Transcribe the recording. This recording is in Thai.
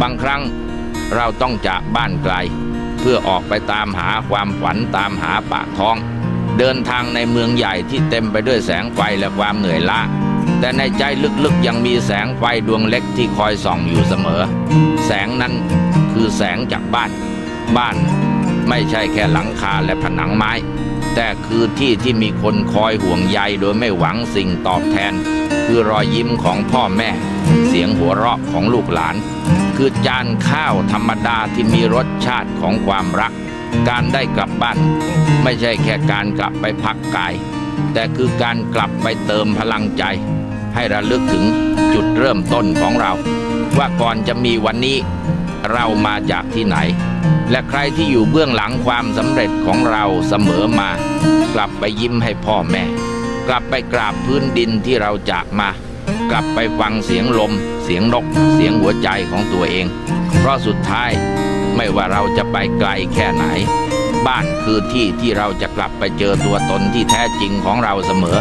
บางครั้งเราต้องจากบ้านไกล เพื่อออกไปตามหาความฝันตามหาปากท้อง เดินทางในเมืองใหญ่ที่เต็มไปด้วยแสงไฟและความเหนื่อยล้าแต่ในใจลึกๆยังมีแสงไฟดวงเล็กที่คอยส่องอยู่เสมอ แสงนั้นคือแสงจากบ้าน บ้านไม่ใช่แค่หลังคาและผนังไม้ แต่คือที่ที่มีคนคอยห่วงใยโดยไม่หวังสิ่งตอบแทน คือรอยยิ้มของพ่อแม่ เสียงหัวเราะของลูกหลาน คือจานข้าวธรรมดาที่มีรสชาติของความรัก การได้กลับบ้าน ไม่ใช่แค่การกลับไปพักกาย แต่คือการกลับไปเติมพลังใจ ให้ระลึกถึงจุดเริ่มต้นของเรา ว่าก่อนจะมีวันนี้ เรามาจากที่ไหน และใครที่อยู่เบื้องหลังความสำเร็จของเราเสมอมา กลับไปยิ้มให้พ่อแม่ กลับไปกราบพื้นดินที่เราจากมา กลับไปฟังเสียงลม เสียงนก เสียงหัวใจของตัวเอง เพราะสุดท้ายไม่ว่าเราจะไปไกลแค่ไหน บ้านคือที่ที่เราจะกลับไปเจอตัวตนที่แท้จริงของเราเสมอ